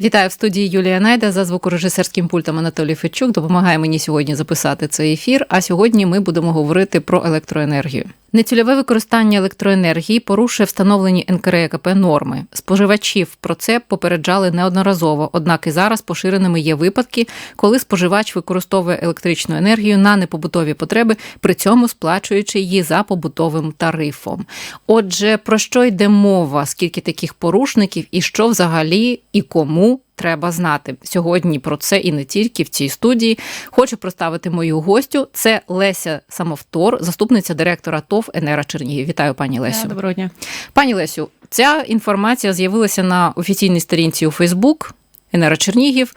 Вітаю в студії Юлія Найда за звукорежисерським пультом Анатолій Федчук. Допомагає мені сьогодні записати цей ефір. А сьогодні ми будемо говорити про електроенергію. Нецільове використання електроенергії порушує встановлені НКРЕКП норми. Споживачів про це попереджали неодноразово. Однак і зараз поширеними є випадки, коли споживач використовує електричну енергію на непобутові потреби, при цьому сплачуючи її за побутовим тарифом. Отже, про що йде мова? Скільки таких порушників, і що взагалі і кому треба знати сьогодні про це і не тільки в цій студії. Хочу представити мою гостю. Це Леся Самовтор, заступниця директора ТОВ Енера Чернігів. Вітаю, пані Лесю. Доброго дня. Пані Лесю, ця інформація з'явилася на офіційній сторінці у Фейсбук Енера Чернігів.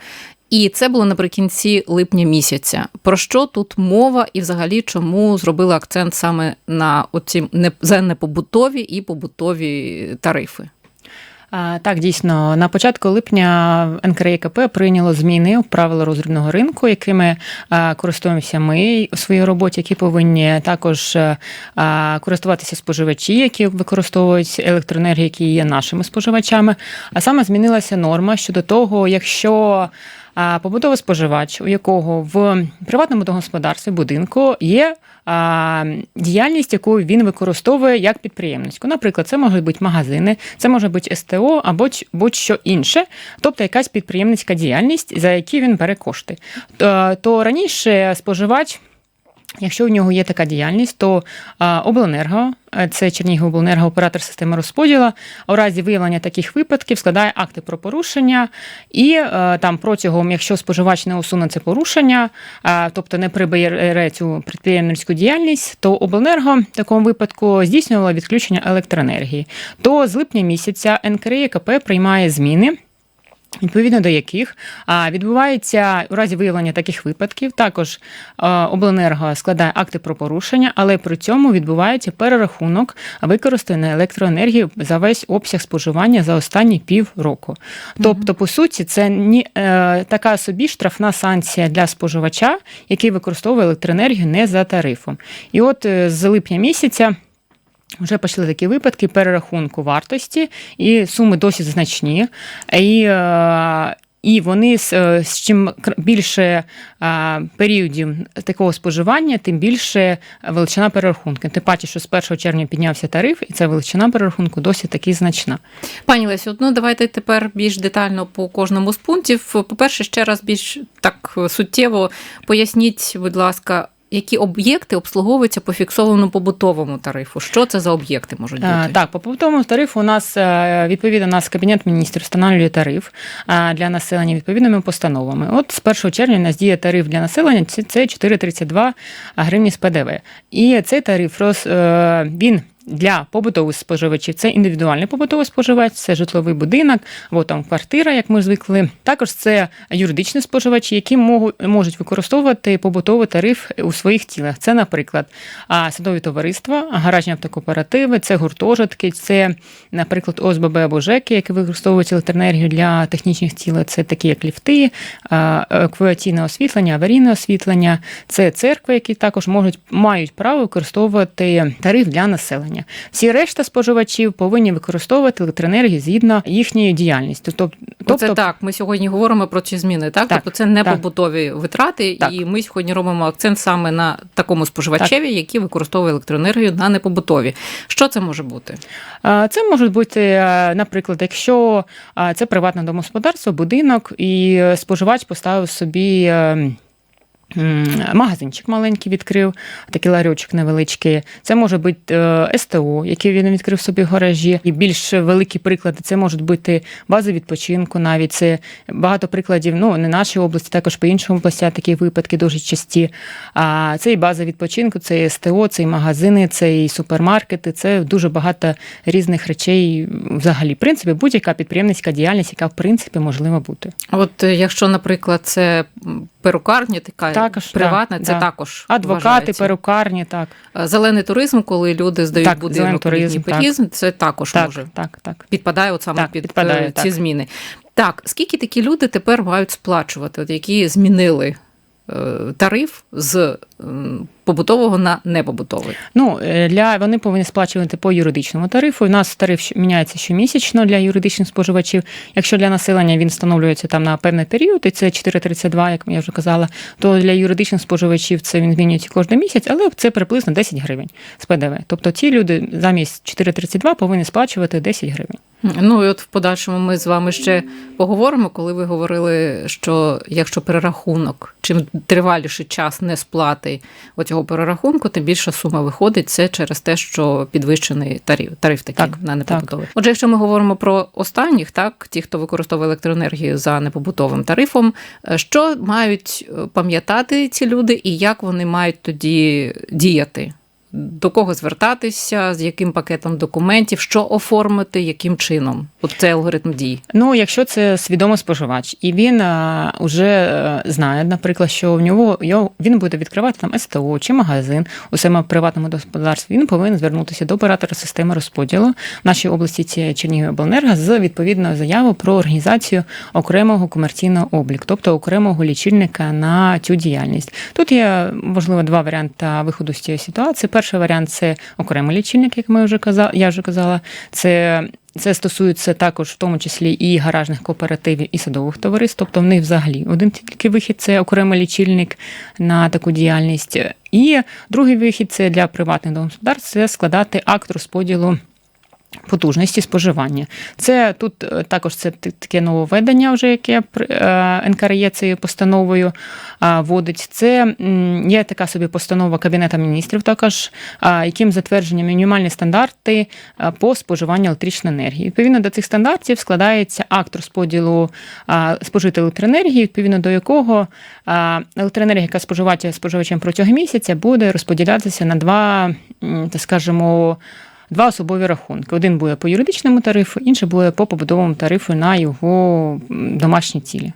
І це було наприкінці липня місяця. Про що тут мова, і взагалі чому зробили акцент саме на оці не непобутові і побутові тарифи? Так, дійсно, на початку липня НКРЄКП прийняло зміни в правила розрібного ринку, якими користуємося ми у своїй роботі, які повинні також користуватися споживачі, які використовують електроенергію, які є нашими споживачами. А саме змінилася норма щодо того, якщо побутовий споживач, у якого в приватному домогосподарстві будинку є діяльність, яку він використовує як підприємницьку. Наприклад, це можуть бути магазини, це може бути СТО або будь-що інше, тобто якась підприємницька діяльність, за які він бере кошти. То, раніше споживач. Якщо у нього є така діяльність, то обленерго, це Чернігівобленерго, оператор системи розподілу, у разі виявлення таких випадків складає акти про порушення, і там протягом, якщо споживач не усуне це порушення, тобто не прибере цю підприємницьку діяльність, то обленерго в такому випадку здійснювало відключення електроенергії. То з липня місяця НКРЄКП приймає зміни. Відповідно до яких відбувається у разі виявлення таких випадків, також обленерго складає акти про порушення, але при цьому відбувається перерахунок використаної електроенергії за весь обсяг споживання за останні півроку. Тобто, по суті, це не така собі штрафна санкція для споживача, який використовує електроенергію не за тарифом. І от з липня місяця. Вже почали такі випадки перерахунку вартості, і суми досить значні. І і вони з чим більше періодів такого споживання, тим більше величина перерахунку. Тим паче, що з 1 червня піднявся тариф, і ця величина перерахунку досить таки значна. Пані Лесю, ну давайте тепер більш детально по кожному з пунктів. По-перше, ще раз більш так суттєво поясніть, будь ласка які об'єкти обслуговуються по фіксованому побутовому тарифу? Що це за об'єкти можуть бути? Так, по побутовому тарифу у нас відповідно у нас кабінет міністрів встановлює тариф для населення відповідними постановами. От з 1 червня у нас діє тариф для населення. Це 4,32 гривні з ПДВ. І цей тариф роз він для побутових споживачів це індивідуальний побутовий споживач, це житловий будинок, або там квартира, як ми звикли. Також це юридичні споживачі, які можуть використовувати побутовий тариф у своїх цілях. Це, наприклад, садові товариства, гаражні автокооперативи, це гуртожитки, це, наприклад, ОСББ або ЖЕКи, які використовують електроенергію для технічних цілей. Це такі, як ліфти, екваційне освітлення, аварійне освітлення, це церкви, які також можуть мають право використовувати тариф для населення споживання. Всі решта споживачів повинні використовувати електроенергію згідно їхньої діяльності. Тобто, це так. Ми сьогодні говоримо про ці зміни. Так, так тобто це не так. побутові витрати, так. і ми сьогодні робимо акцент саме на такому споживачеві, так. який використовує електроенергію на непобутові. Що це може бути? Це може бути, наприклад, якщо це приватне домогосподарство, будинок, і споживач поставив собі. Магазинчик маленький відкрив, такий ларьочок невеличкий. Це може бути е, СТО, який він відкрив собі в гаражі. І більш великі приклади це можуть бути бази відпочинку. Навіть це багато прикладів. Ну не нашій області, також по іншим областях такі випадки дуже часті. А це і база відпочинку, це і СТО, це і магазини, це і супермаркети. Це дуже багато різних речей. Взагалі, в принципі, будь-яка підприємницька діяльність, яка в принципі можлива бути. От е, якщо, наприклад, це перукарня, така також приватна, це також адвокати, вважається. перукарні. Так е, зелений туризм, коли люди здають так, будинок туризм, туризм, це також так, може так, так. підпадає от саме так, під підпадає, ці так. зміни. Так, скільки такі люди тепер мають сплачувати, от які змінили е, тариф з побутового на непобутовий. Ну, е, для вони повинні сплачувати по юридичному тарифу. У нас тариф міняється щомісячно для юридичних споживачів. Якщо для населення він встановлюється там на певний період, і це 4,32, як я вже казала, то для юридичних споживачів це він змінюється кожен місяць, але це приблизно 10 гривень з ПДВ. Тобто ті люди замість 4,32 повинні сплачувати 10 гривень. Ну і от в подальшому ми з вами ще поговоримо, коли ви говорили, що якщо перерахунок, чим триваліший час не сплати оцього перерахунку, тим більша сума виходить. Це через те, що підвищений тариф, тариф такий Так, на непобутовий. Отже, якщо ми говоримо про останніх, так ті, хто використовує електроенергію за непобутовим тарифом, е, що мають е, пам'ятати ці люди, і як вони мають тоді діяти? До кого звертатися, з яким пакетом документів, що оформити, яким чином? От це алгоритм дій. Ну, якщо це свідомий споживач, і він вже е, знає, наприклад, що в нього його, він буде відкривати там СТО чи магазин у себе приватному господарстві, він повинен звернутися до оператора системи розподілу в нашій області це Чернігівобленерго з відповідною заявою про організацію окремого комерційного обліку, тобто окремого лічильника на цю діяльність. Тут є можливо два варіанти виходу з цієї ситуації. Перший варіант це окремий лічильник, як ми вже казали, я вже казала. Це це стосується також в тому числі і гаражних кооперативів, і садових товариств. Тобто в них взагалі один тільки вихід це окремий лічильник на таку діяльність. І другий вихід це для приватних домогосподарств це складати акт розподілу. Потужності споживання. Це тут е, також це таке нововведення, вже яке е, НКРЄ цією постановою вводить. Це є така собі постанова Кабінету міністрів, також яким затверджені мінімальні стандарти по споживанню електричної енергії. Відповідно до цих стандартів складається акт розподілу а, спожитої електроенергії, відповідно до якого електроенергія, яка споживається споживачем протягом місяця, буде розподілятися на два, так скажемо. Два особові рахунки. Один буде по юридичному тарифу, інший буде по побудовому тарифу на його домашні цілі.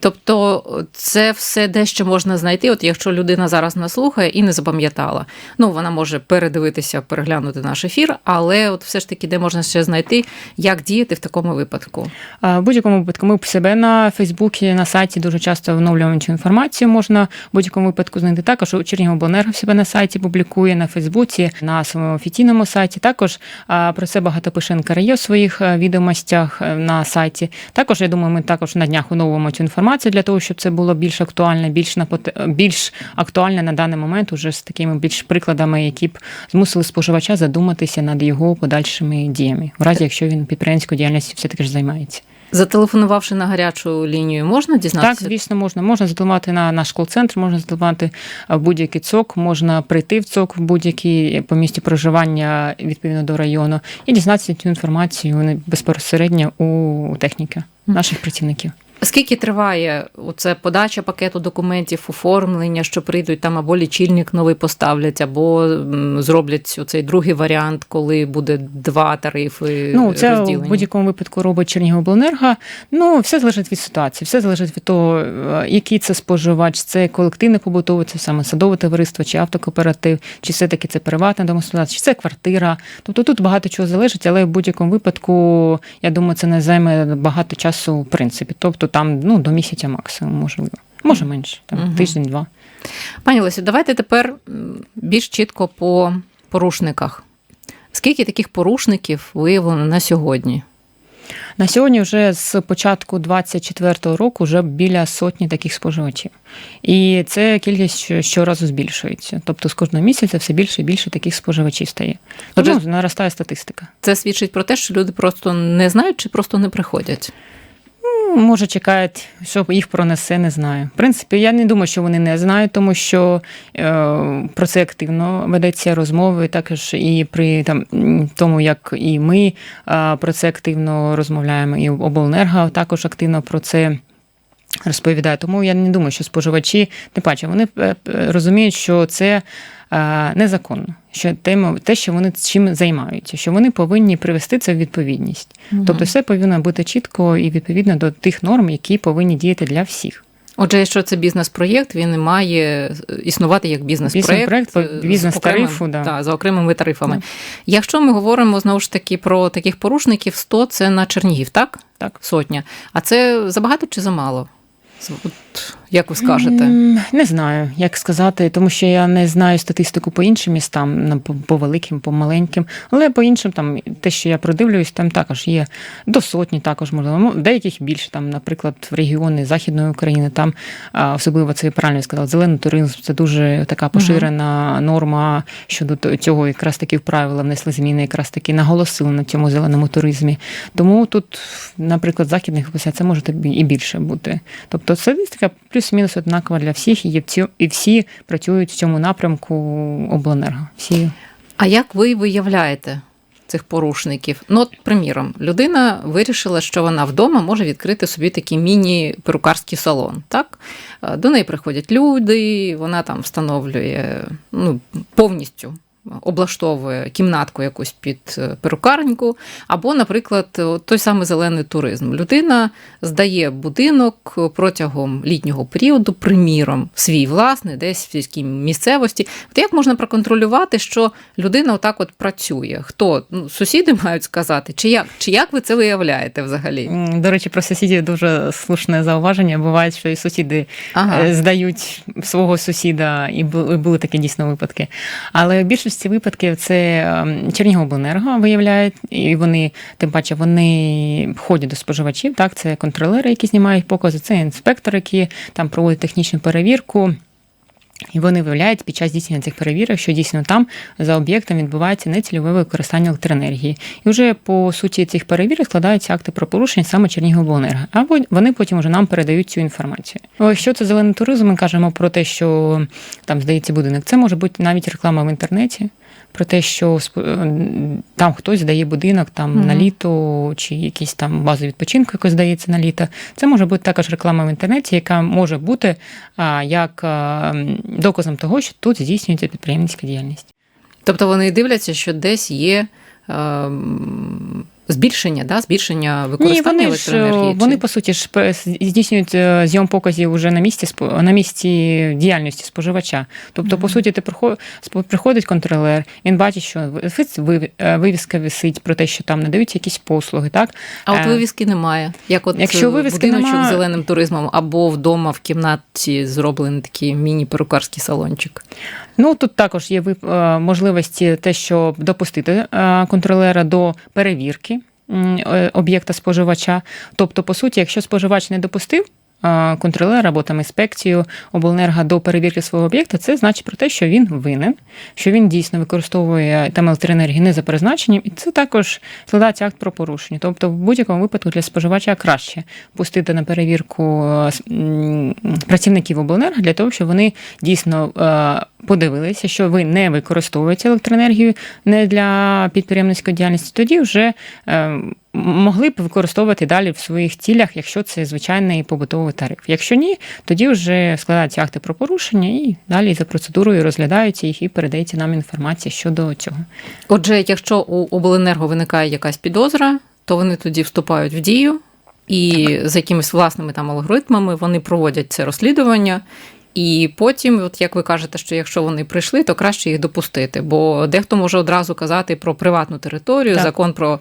Тобто це все дещо можна знайти, от якщо людина зараз нас слухає і не запам'ятала. Ну, вона може передивитися, переглянути наш ефір, але от все ж таки, де можна ще знайти, як діяти в такому випадку. В будь-якому випадку ми себе на Фейсбуці, на сайті дуже часто вновлюємо цю інформацію. Можна в будь-якому випадку знайти. Також у Чернігобленерго себе на сайті публікує на Фейсбуці, на своєму офіційному сайті. Також про це багато пише НКРЄ в своїх відомостях е, на сайті. Також я думаю, ми також на днях оновимо цю інформацію для того, щоб це було більш актуальне, більш на більш актуальне на даний момент, уже з такими більш прикладами, які б змусили споживача задуматися над його подальшими діями, в разі якщо він підприємською діяльністю все таки ж займається. Зателефонувавши на гарячу лінію, можна Так, звісно, можна. Можна зателефонувати на наш кол-центр, можна зателефонувати в будь-який ЦОК, можна прийти в ЦОК в будь-який по місті проживання відповідно до району і дізнатися цю інформацію безпосередньо у техніки наших працівників. Скільки триває оце подача пакету документів, оформлення, що прийдуть там або лічильник новий поставлять, або зроблять оцей другий варіант, коли буде два тарифи Ну, це розділені? в будь-якому випадку робить Чернігобленерго. Ну, все залежить від ситуації, все залежить від того, е, який це споживач, це колективне побутове, це саме садове товариство, чи автокооператив, чи все-таки це приватне домогосподарство, чи це квартира. Тобто тут багато чого залежить, але в будь-якому випадку, я думаю, це не займе багато часу, в принципі. Тобто там ну, до місяця максимум, можливо. Може менше, там, Мгм. тиждень-два. Пані Лесю, давайте тепер більш чітко по порушниках. Скільки таких порушників виявлено на сьогодні? На сьогодні вже з початку 2024 року вже біля сотні таких споживачів. І це кількість щоразу збільшується. Тобто з кожного місяця все більше і більше таких споживачів стає. Отже- Тому наростає статистика. Це свідчить про те, що люди просто не знають чи просто не приходять. Може, чекають, що їх пронесе, не знаю. В принципі, я не думаю, що вони не знають, тому що е, про це активно ведеться розмови, також і при там, тому, як і ми е, про це активно розмовляємо, і обленерго також активно про це. Розповідає, тому я не думаю, що споживачі не бачу. Вони е, е, розуміють, що це незаконно, що те, те, що вони чим займаються, що вони повинні привести це в відповідність. Тобто, все повинно бути чітко і відповідно до тих норм, які повинні діяти для всіх. Отже, якщо це бізнес-проєкт, він має існувати як бізнес-проєкт. Е, з бізнес-тарифу, окремим- да. за окремими тарифами. Да. Якщо ми говоримо знову ж таки про таких порушників, 100 це на Чернігів, так? Так. Сотня. А це забагато чи замало? От, Як ви скажете? Не знаю, як сказати, тому що я не знаю статистику по іншим містам, по, великим, по маленьким, але по іншим, там те, що я продивлююсь, там також є до сотні, також можливо. Ну, Деяких більше, там, наприклад, в регіони Західної України, там особливо це правильно я зелений туризм це дуже така поширена норма щодо цього, якраз таки в правила внесли зміни, якраз таки наголосили на цьому зеленому туризмі. Тому тут, наприклад, західних областях це може і більше бути. Тобто статистика плюс-мінус однакова для всіх, і, і всі працюють в цьому напрямку обленерго. Всі А як ви виявляєте цих порушників? Ну, от, приміром, людина вирішила, що вона вдома може відкрити собі такий міні-перукарський салон. Так? Е, До неї приходять люди, вона там встановлює ну, повністю. Облаштовує кімнатку якусь під е, перукарньку, або, наприклад, той самий зелений туризм. Людина здає будинок протягом літнього періоду, приміром, свій власний, десь в сільській місцевості. От як можна проконтролювати, що людина отак от працює? Хто ну, сусіди мають сказати, чи як, чи як ви це виявляєте взагалі? До речі, про сусідів дуже слушне зауваження. Буває, що і сусіди Ага. е, здають свого сусіда, і були такі дійсно випадки. Але в більшості випадків це ем, Чернігобленерго виявляють, і вони, тим паче, вони входять до споживачів. Так, це контролери, які знімають покази, це інспектори, які там проводять технічну перевірку. І вони виявляють під час здійснення цих перевірок, що дійсно там за об'єктом відбувається нецільове використання електроенергії. І вже по суті цих перевірок складаються акти про порушення саме Чернігівобленерго. Або вони потім вже нам передають цю інформацію. Що це зелений туризм? Ми кажемо про те, що там здається будинок. Це може бути навіть реклама в інтернеті. Про те, що е, там хтось здає будинок там Мгм. на літо, чи якісь там базу відпочинку, якось здається на літо. Це може бути також реклама в інтернеті, яка може бути а, як а, доказом того, що тут здійснюється підприємницька діяльність. Тобто вони дивляться, що десь є ем, збільшення, да? збільшення Ні, використання вони ж електроенергії. вони чи- по суті ж здійснюють е, зйом показів уже на місці на місці діяльності споживача. Тобто, по суті, ти прихо- приходить контролер, він бачить, що е, вивіска висить про те, що там надаються якісь послуги, так А от Е, вивіски немає. Як от якщо е, вивіски будиночок нема- зеленим туризмом, або вдома в кімнаті зроблений такий міні-перукарський салончик. Ну тут також є е, можливості те, щоб допустити е, контролера до перевірки е, об'єкта споживача. Тобто, по суті, якщо споживач не допустив. Е, Контролер або там інспекцію обленерго до перевірки свого об'єкта, це значить про те, що він винен, що він дійсно використовує там електроенергію не за призначенням, і це також складається акт про порушення. Тобто, в будь-якому випадку для споживача краще пустити на перевірку е, працівників обленерго для того, щоб вони дійсно е, подивилися, що ви не використовуєте електроенергію не для підприємницької діяльності, тоді вже могли б використовувати далі в своїх цілях, якщо це звичайний побутовий тариф. Якщо ні, тоді вже складаються акти про порушення і далі за процедурою розглядаються їх і передається нам інформація щодо цього. Отже, якщо у обленерго виникає якась підозра, то вони тоді вступають в дію, і за якимись власними там алгоритмами вони проводять це розслідування. І потім, от як ви кажете, що якщо вони прийшли, то краще їх допустити. Бо дехто може одразу казати про приватну територію, Так. закон про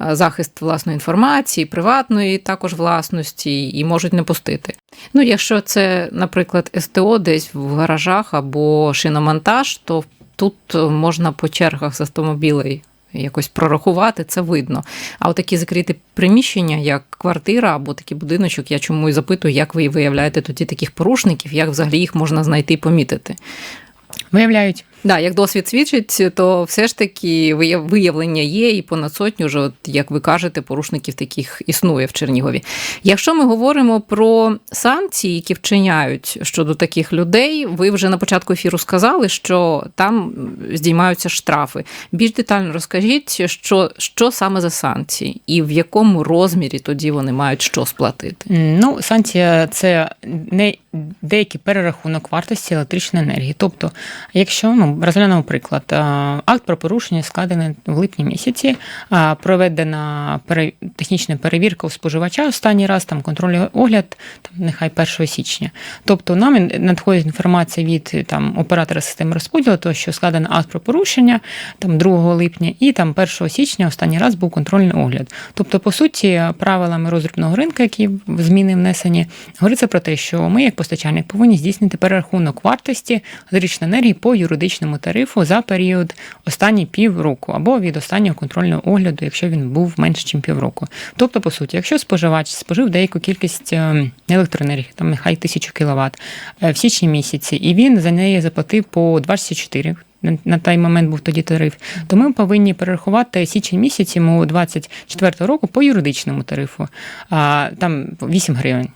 е, захист власної інформації, приватної також власності, і можуть не пустити. Ну, якщо це, наприклад, СТО десь в гаражах або шиномонтаж, то тут можна по чергах з автомобілей якось прорахувати, це видно. А отакі закриті приміщення, як квартира або такий будиночок, я чому і запитую, як ви виявляєте тоді таких порушників, як взагалі їх можна знайти і помітити. Виявляють Да, як досвід свідчить, то все ж таки вияв- виявлення є, і понад сотню, вже, от, як ви кажете, порушників таких існує в Чернігові. Якщо ми говоримо про санкції, які вчиняють щодо таких людей, ви вже на початку ефіру сказали, що там здіймаються штрафи. Більш детально розкажіть, що, що саме за санкції, і в якому розмірі тоді вони мають що сплатити. Ну, санкція це не деякий перерахунок вартості електричної енергії. Тобто, якщо Ну, розглянемо приклад. Е, Акт про порушення складений в липні місяці. е, Проведена технічна перевірка у споживача останній раз, там контрольний огляд, там нехай 1 січня. Тобто нам надходить інформація від там оператора системи розподілу, то що складено акт про порушення там 2 липня, і там 1 січня останній раз був контрольний огляд. Тобто, по суті, правилами роздрібного ринку, які в зміни внесені, говориться про те, що ми, як постачальник, повинні здійснити перерахунок вартості електричної енергії по юридичному тарифу за період останні півроку або від останнього контрольного огляду, якщо він був менше, ніж півроку. Тобто, по суті, якщо споживач спожив деяку кількість е, електроенергії, там нехай 1000 кВт в січні місяці, і він за неї заплатив по 24 на- на той момент був тоді тариф, то ми повинні перерахувати січень місяць йому 24 року по юридичному тарифу. А, там 8 гривень.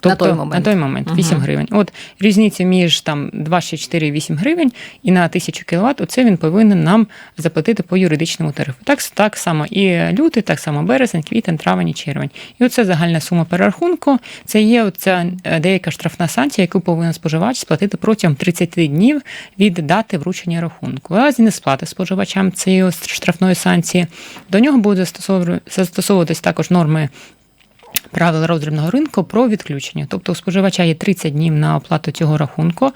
Тобто, той момент. На той момент Мгм. 8 гривень. От різниця між там 2,64 і 8 гривень і на 1000 кВт, оце він повинен нам заплатити по юридичному тарифу. Так, так само і лютий, так само березень, квітень, травень і червень. І оце загальна сума перерахунку. Це є оця е, деяка штрафна санкція, яку повинен споживач сплатити протягом 30 днів від дати вручення рахунку. У разі несплати споживачам цієї штрафної санкції до нього будуть застосову- застосовуватись також норми. Правил роздрібного ринку про відключення. Тобто у споживача є 30 днів на оплату цього рахунку,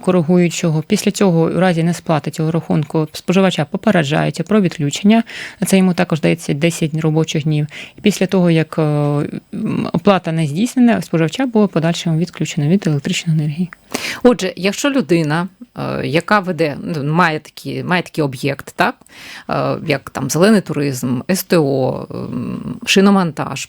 коригуючого. Після цього, у разі несплати цього рахунку, споживача попереджається про відключення. Це йому також дається 10 робочих днів. Після того, як е, оплата не здійснена, споживача було подальшому відключено від електричної енергії. Отже, якщо людина, е, яка веде, ну, має такі, має такий об'єкт, так е, як там зелений туризм, СТО, шиномонтаж,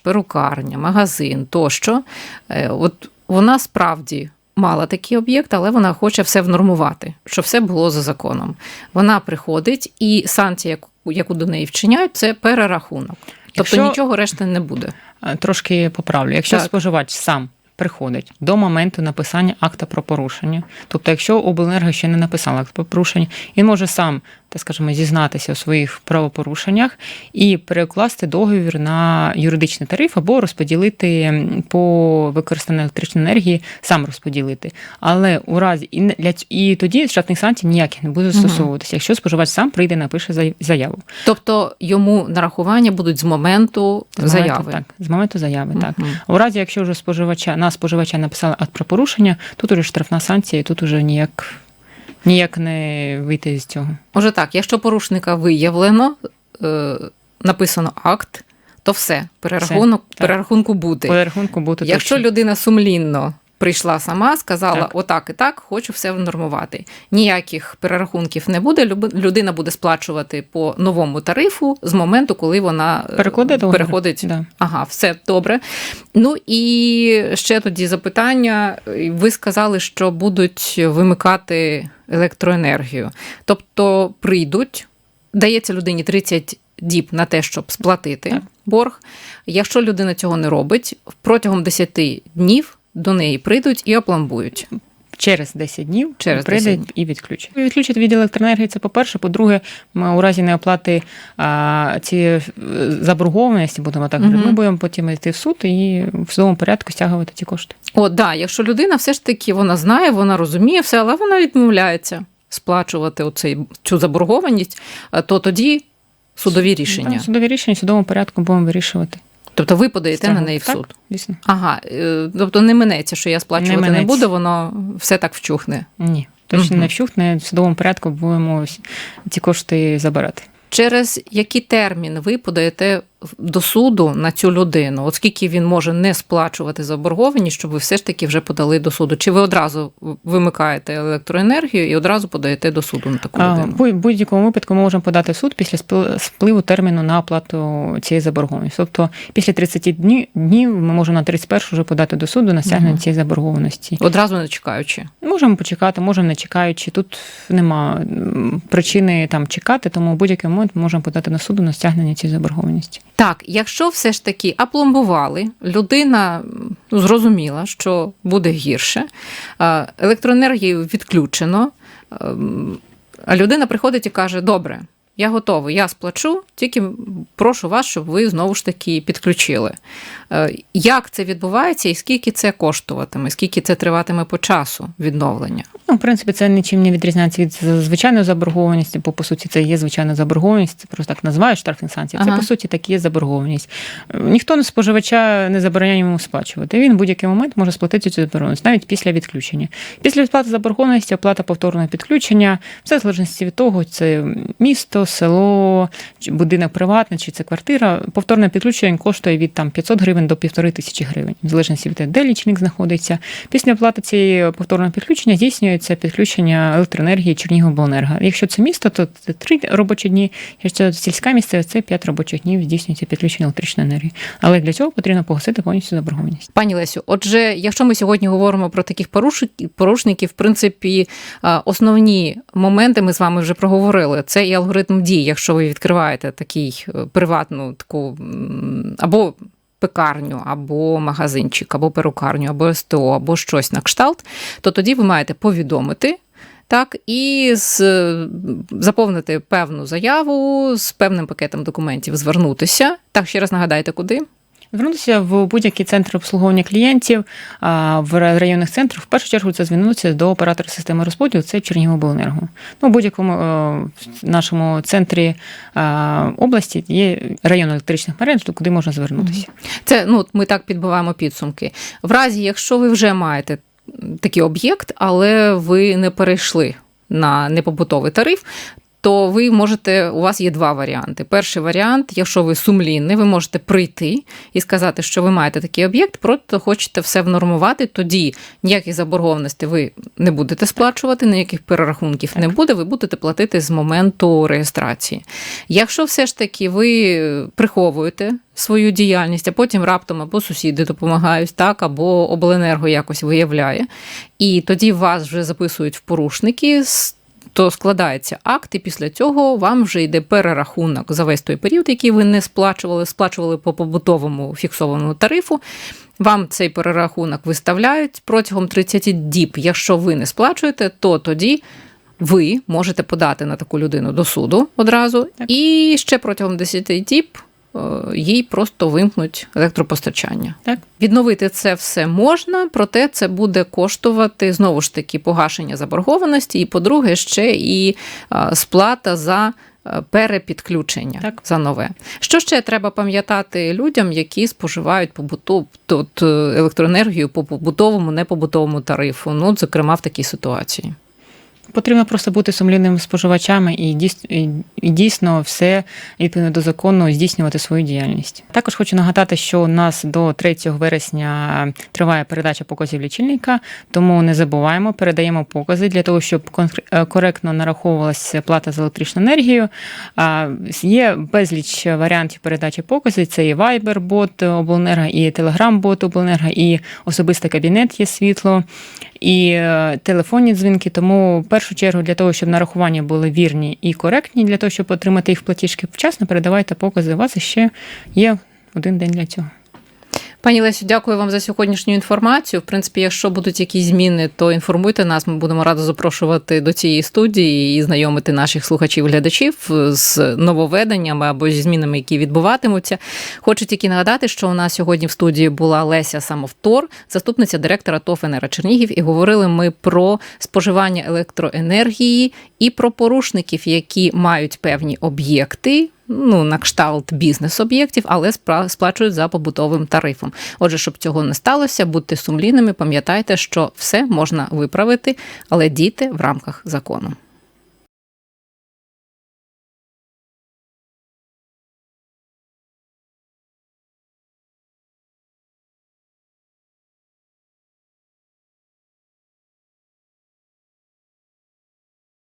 перукарня, магазин тощо, е, от вона справді. Мала такий об'єкт, але вона хоче все внормувати, щоб все було за законом. Вона приходить, і санкція, яку, до неї вчиняють, це перерахунок. Тобто Якщо- нічого решти не буде. Е, Трошки поправлю. Якщо Так. споживач сам приходить до моменту написання акта про порушення, тобто, якщо обленерго ще не написала акт про порушення, він може сам, так скажімо, зізнатися у своїх правопорушеннях і перекласти договір на юридичний тариф або розподілити по використаній електричної енергії, сам розподілити. Але у разі і для і тоді штрафних санкцій ніяких не буде застосовуватися, якщо споживач сам прийде, напише заяву. Тобто йому нарахування будуть з моменту З моменту, заяви. так, з моменту заяви, так. У разі, якщо вже споживача на споживача написали акт про порушення, тут уже штрафна санкція, і тут уже ніяк, ніяк не вийти з цього. Може так, якщо порушника виявлено, е, написано акт, то все, перерахунок, все, перерахунку буде. Перерахунку буде. Якщо точно. людина сумлінно прийшла сама, сказала Так. отак і так, хочу все внормувати. Ніяких перерахунків не буде. Людина буде сплачувати по новому тарифу з моменту, коли вона е, договір. переходить Да. Ага, все добре. Ну і ще тоді запитання. Ви сказали, що будуть вимикати електроенергію. Тобто прийдуть, дається людині 30 діб на те, щоб сплатити Так. борг. Якщо людина цього не робить, протягом 10 днів до неї прийдуть і опломбують. Через 10 днів Через прийде 10 днів. і відключить. Відключить від електроенергії це по-перше. По-друге, ми у разі неоплати а, ці е, заборгованості, будемо так говорити, Мгм. ми будемо потім йти в суд і в судовому порядку стягувати ці кошти. О, да, якщо людина все ж таки вона знає, вона розуміє все, але вона відмовляється сплачувати оцей, цю заборгованість, е, то тоді судові рішення. Так, судові рішення в судовому порядку будемо вирішувати. Тобто ви подаєте на неї в Так. суд. Звісно. Ага, е, тобто не минеться, що я сплачувати Не не, буду, воно все так вчухне. Ні, точно Мгм. не вщухне. В судовому порядку будемо ці кошти забирати. Через який термін ви подаєте до суду на цю людину? От скільки він може не сплачувати заборгованість, щоб ви все ж таки вже подали до суду? Чи ви одразу вимикаєте електроенергію і одразу подаєте до суду на таку людину? В будь- будь-якому випадку ми можемо подати в суд після спли- спливу терміну на оплату цієї заборгованості. Тобто після 30 дні- днів ми можемо на 31 вже подати до суду на стягнення Мгм. цієї заборгованості. Одразу не чекаючи. Можемо почекати, можемо не чекаючи. Тут нема причини там чекати, тому в будь-який момент ми можемо подати на суду на стягнення цієї заборгованості. Так, якщо все ж таки апломбували, людина зрозуміла, що буде гірше, е, електроенергію відключено, ем, а людина приходить і каже: Добре, я готовий, я сплачу, тільки прошу вас, щоб ви знову ж таки підключили. Е, Як це відбувається і скільки це коштуватиме, скільки це триватиме по часу відновлення? Ну, в принципі, це нічим не відрізняється від звичайної заборгованості, бо по суті це є звичайна заборгованість, це просто так називають штрафних санкцій. Це Ага. по суті так і є заборгованість. Е, Ніхто не споживача не забороняє йому сплачувати. Він в будь-який момент може сплатити цю заборгованість, навіть після відключення. Після відплати заборгованості, оплата повторного підключення, все в залежності від того, це місто, село, будинок приватний, чи це квартира. Повторне підключення коштує від там 500 гривень до півтори тисячі гривень, в залежності від де лічник знаходиться. Після оплати цієї повторного підключення здійснюється підключення електроенергії Чернігобленерго. Якщо це місто, то це три робочі дні. Якщо це сільська місцевість, це п'ять робочих днів здійснюється підключення електричної енергії. Але для цього потрібно погасити повністю заборгованість. Пані Лесю, отже, якщо ми сьогодні говоримо про таких порушників, в принципі, основні моменти ми з вами вже проговорили. Це і алгоритм дій, якщо ви відкриваєте такий е, приватну таку або пекарню, або магазинчик, або перукарню, або СТО, або щось на кшталт, то тоді ви маєте повідомити. Так, і з, заповнити певну заяву з певним пакетом документів, звернутися. Так, ще раз нагадайте, куди? Звернутися в будь-який центр обслуговування клієнтів в районних центрах. В першу чергу це звернутися до оператора системи розподілу, це Чернігобленерго. Ну, в будь-якому е, нашому центрі е, області є район електричних мереж, куди можна звернутися. Це ну, ми так підбиваємо підсумки. В разі, якщо ви вже маєте такий об'єкт, але ви не перейшли на непобутовий тариф. То ви можете, у вас є два варіанти. Перший варіант, якщо ви сумлінний, ви можете прийти і сказати, що ви маєте такий об'єкт, просто хочете все внормувати. Тоді ніяких заборгованостей ви не будете сплачувати, ніяких перерахунків не буде. Ви будете платити з моменту реєстрації. Якщо все ж таки ви приховуєте свою діяльність, а потім раптом або сусіди допомагають, так, або обленерго якось виявляє, і тоді вас вже записують в порушники. з- То складається акт, і після цього вам вже йде перерахунок за весь той період, який ви не сплачували, сплачували по побутовому фіксованому тарифу. Вам цей перерахунок виставляють протягом 30 діб. Якщо ви не сплачуєте, то тоді ви можете подати на таку людину до суду одразу, Так. і ще протягом 10 діб їй просто вимкнуть електропостачання. Так. Відновити це все можна, проте це буде коштувати знову ж таки погашення заборгованості, і, по-друге, ще і е, сплата за. е, Перепідключення Так. за нове. Що ще треба пам'ятати людям, які споживають побуту тут е, електроенергію по побутовому, непобутовому тарифу? Ну, зокрема, в такій ситуації. Потрібно просто бути сумлінними споживачами і дійс- і- і дійсно все відповідно до закону здійснювати свою діяльність. Також хочу нагадати, що у нас до 3 вересня триває передача показів лічильника, тому не забуваємо, передаємо покази для того, щоб е, коректно нараховувалася плата за електричну енергію. Є безліч варіантів передачі показів. Це і Viber бот обленерго, і Telegram бот обленерго, і особистий кабінет є світло і е, телефонні дзвінки. Тому в першу чергу для того, щоб нарахування були вірні і коректні, для того, щоб отримати їх платіжки, вчасно передавайте покази. У вас ще є один день для цього. Пані Лесю, дякую вам за сьогоднішню інформацію. В принципі, якщо будуть якісь зміни, то інформуйте нас. Ми будемо радо запрошувати до цієї студії і знайомити наших слухачів-глядачів з нововведеннями або зі змінами, які відбуватимуться. Хочу тільки нагадати, що у нас сьогодні в студії була Леся Самовтор, заступниця директора ТОВ «Енера Чернігів, і говорили ми про споживання електроенергії і про порушників, які мають певні об'єкти. Ну, на кшталт бізнес-об'єктів, але сплачують за побутовим тарифом. Отже, щоб цього не сталося, будьте сумлінними, пам'ятайте, що все можна виправити, але дійте в рамках закону.